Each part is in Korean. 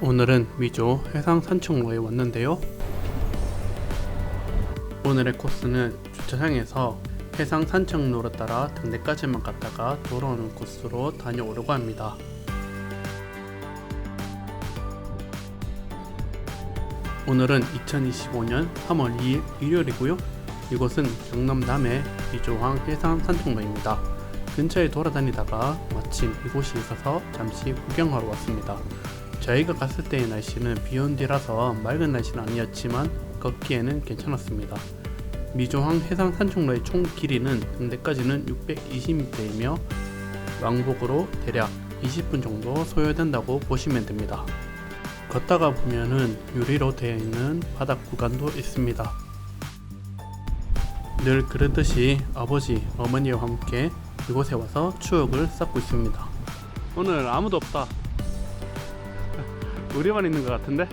오늘은 미조 해상 산책로에 왔는데요. 오늘의 코스는 주차장에서 해상 산책로를 따라 등대까지만 갔다가 돌아오는 코스로 다녀오려고 합니다. 오늘은 2025년 3월 2일 일요일이고요. 이곳은 경남 남해 미조항 해상 산책로입니다. 근처에 돌아다니다가 마침 이곳이 있어서 잠시 구경하러 왔습니다. 저희가 갔을 때의 날씨는 비온 뒤라서 맑은 날씨는 아니었지만 걷기에는 괜찮았습니다. 미조항 해상 산책로의 총 길이는 등대까지는 620m이며 왕복으로 대략 20분 정도 소요된다고 보시면 됩니다. 걷다가 보면은 유리로 되어 있는 바닥 구간도 있습니다. 늘 그러듯이 아버지, 어머니와 함께 이곳에 와서 추억을 쌓고 있습니다. 오늘 아무도 없다. 우리만 있는 것 같은데?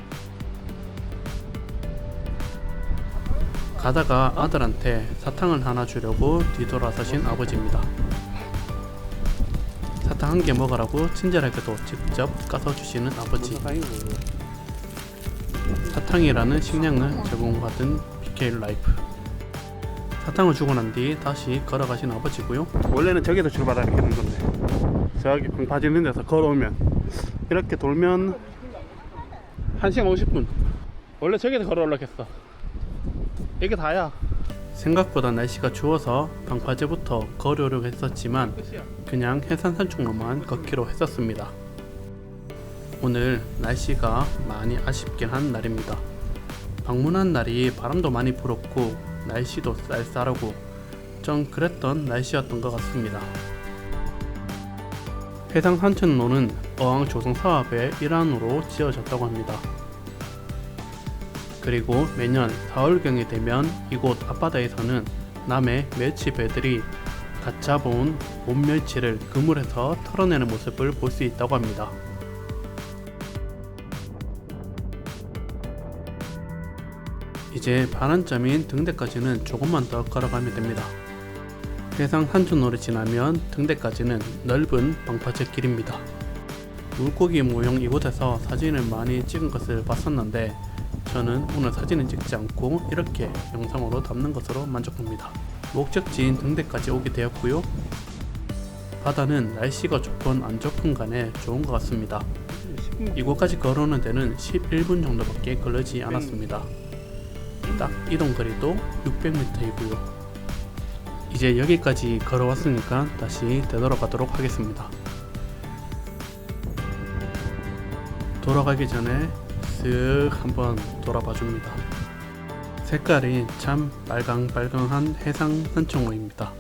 가다가 아들한테 사탕을 하나 주려고 뒤돌아서신 아버지입니다. 사탕 한 개 먹으라고 친절하게도 직접 까서 주시는 아버지. 사탕이라는 식량을 제공받은 BK 라이프. 사탕을 주고 난 뒤 다시 걸어가신 아버지고요. 원래는 저기서 출발하게 되는 건데 저기 방파제 있는 데서 걸어오면 이렇게 돌면 1시간 50분. 원래 저기서 걸어 올라겠어. 이게 다야. 생각보다 날씨가 추워서 방파제부터 걸으려고 했었지만 그냥 해산산책로만 걷기로 했었습니다. 오늘 날씨가 많이 아쉽긴 한 날입니다. 방문한 날이 바람도 많이 불었고 날씨도 쌀쌀하고 좀 그랬던 날씨였던 것 같습니다 해상 산책로는 어항 조성 사업의 일환으로 지어졌다고 합니다. 그리고 매년 4월경이 되면 이곳 앞바다에서는 남해 멸치 배들이 갓 잡아온 몬멸치를 그물에서 털어내는 모습을 볼 수 있다고 합니다. 이제 반환점인 등대까지는 조금만 더 걸어가면 됩니다. 해상 산천로를 지나면 등대까지는 넓은 방파제 길입니다. 물고기 모형 이곳에서 사진을 많이 찍은 것을 봤었는데 저는 오늘 사진을 찍지 않고 이렇게 영상으로 담는 것으로 만족합니다. 목적지인 등대까지 오게 되었고요. 바다는 날씨가 좋건 안 좋건 간에 좋은 것 같습니다. 이곳까지 걸어오는 데는 11분 정도밖에 걸리지 않았습니다. 딱 이동 거리도 600m이고요. 이제 여기까지 걸어왔으니까 다시 되돌아가도록 하겠습니다. 돌아가기 전에 쓱 한번 돌아봐 줍니다. 색깔이 참 빨강빨강한 해상 산청호입니다.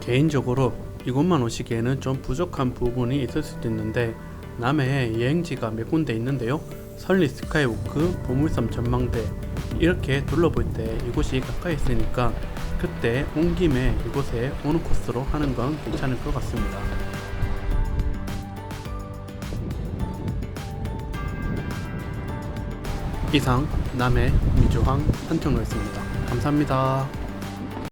개인적으로 이곳만 오시기에는 좀 부족한 부분이 있을 수도 있는데 남해에 여행지가 몇 군데 있는데요. 설리 스카이워크, 보물섬 전망대 이렇게 둘러볼 때 이곳이 가까이 있으니까 그때 온 김에 이곳에 오는 코스로 하는 건 괜찮을 것 같습니다. 이상 남해 미조항 산청로였습니다. 감사합니다.